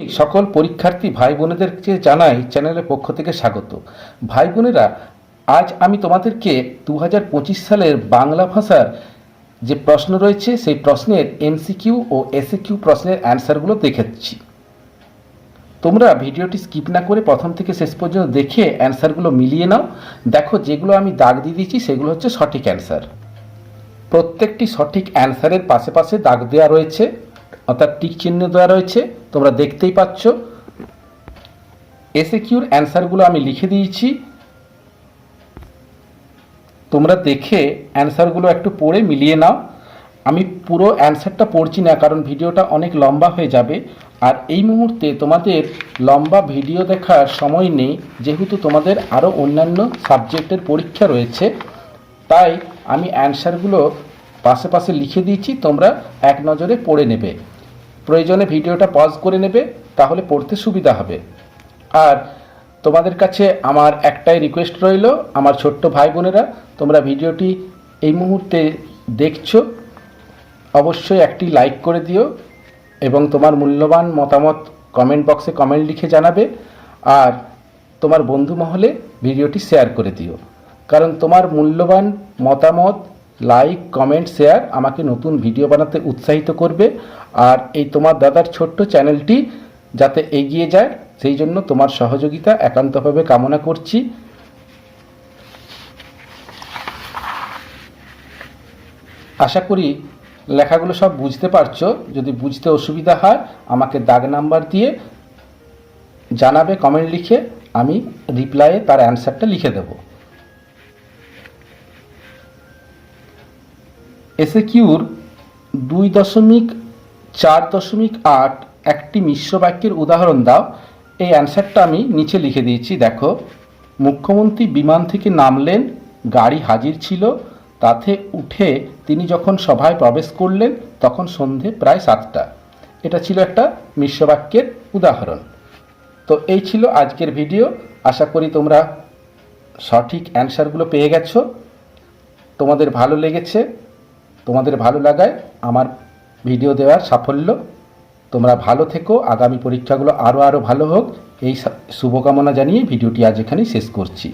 সকল পরীক্ষার্থী ভাই বোনেদেরকে জানাই চ্যানেলের পক্ষ থেকে স্বাগত। ভাই বোনেরা আজ আমি তোমাদেরকে দু হাজার পঁচিশ সালের বাংলা ভাষার যে প্রশ্ন রয়েছে, সেই প্রশ্নের এমসিকিউ ও এসিকিউ প্রশ্নের অ্যান্সারগুলো দেখাচ্ছি তোমরা ভিডিওটি স্কিপ না করে প্রথম থেকে শেষ পর্যন্ত দেখে অ্যান্সারগুলো মিলিয়ে নাও। দেখো, যেগুলো আমি দাগ দিয়ে দিয়েছি, সেগুলো হচ্ছে সঠিক অ্যান্সার। প্রত্যেকটি সঠিক অ্যান্সারের পাশে পাশে দাগ দেওয়া রয়েছে, অর্থাৎ টিক চিহ্ন দেওয়া রয়েছে। তোমরা দেখতেই পাচ্ছ। এসে কিউর অ্যান্সারগুলো আমি লিখে দিয়েছি। তোমরা দেখে অ্যান্সারগুলো একটু পড়ে মিলিয়ে নাও। আমি পুরো অ্যান্সারটা পড়ছি না, কারণ ভিডিওটা অনেক লম্বা হয়ে যাবে। আর এই মুহূর্তে তোমাদের লম্বা ভিডিও দেখার সময় নেই, যেহেতু তোমাদের আরও অন্যান্য সাবজেক্টের পরীক্ষা রয়েছে। তাই আমি অ্যান্সারগুলো পাশে পাশে লিখে দিয়েছি, তোমরা এক নজরে পড়ে নেবে। প্রয়োজনে ভিডিওটা পজ করে নেবে, তাহলে পড়তে সুবিধা হবে। আর তোমাদের কাছে আমার একটাই রিকোয়েস্ট রইল, আমার ছোট্ট ভাই বোনেরা, তোমরা ভিডিওটি এই মুহূর্তে দেখছ, অবশ্যই একটি লাইক করে দিও এবং তোমার মূল্যবান মতামত কমেন্ট বক্সে কমেন্ট লিখে জানাবে, আর তোমার বন্ধু মহলে ভিডিওটি শেয়ার করে দিও। কারণ তোমার মূল্যবান মতামত লাইক কমেন্ট শেয়ার আমাকে নতুন ভিডিও বানাতে উৎসাহিত করবে। আর এই তোমার দাদার ছোট্ট চ্যানেলটি যাতে এগিয়ে যায়, সেই জন্য তোমার সহযোগিতা একান্তভাবে কামনা করছি। আশা করি লেখাগুলো সব বুঝতে পারছ। যদি বুঝতে অসুবিধা হয়, আমাকে দাগ নাম্বার দিয়ে জানাবে কমেন্ট লিখে আমি রিপ্লাইয়ে তার অ্যান্সারটা লিখে দেব। এসে কিউর দুই দশমিক চার দশমিক আট একটি মিশ্র বাক্যের উদাহরণ দাও। এই অ্যান্সারটা আমি নিচে লিখে দিয়েছি, দেখো। মুখ্যমন্ত্রী বিমান থেকে নামলেন, গাড়ি হাজির ছিল, তাতে উঠে তিনি যখন সভায় প্রবেশ করলেন, তখন সন্ধে প্রায় সাতটা। এটা ছিল একটা মিশ্র বাক্যের উদাহরণ। তো এই ছিল আজকের ভিডিও। আশা করি তোমরা সঠিক অ্যান্সারগুলো পেয়ে গেছো। তোমাদের ভালো লেগেছে। তোমাদের ভালো লাগায় আমার ভিডিও দেওয়ার সাফল্য। তোমরা ভালো থেকো। আগামী পরীক্ষাগুলো আরও আরও ভালো হোক। এই শুভকামনা জানিয়ে ভিডিওটি আজ এখানেই শেষ করছি।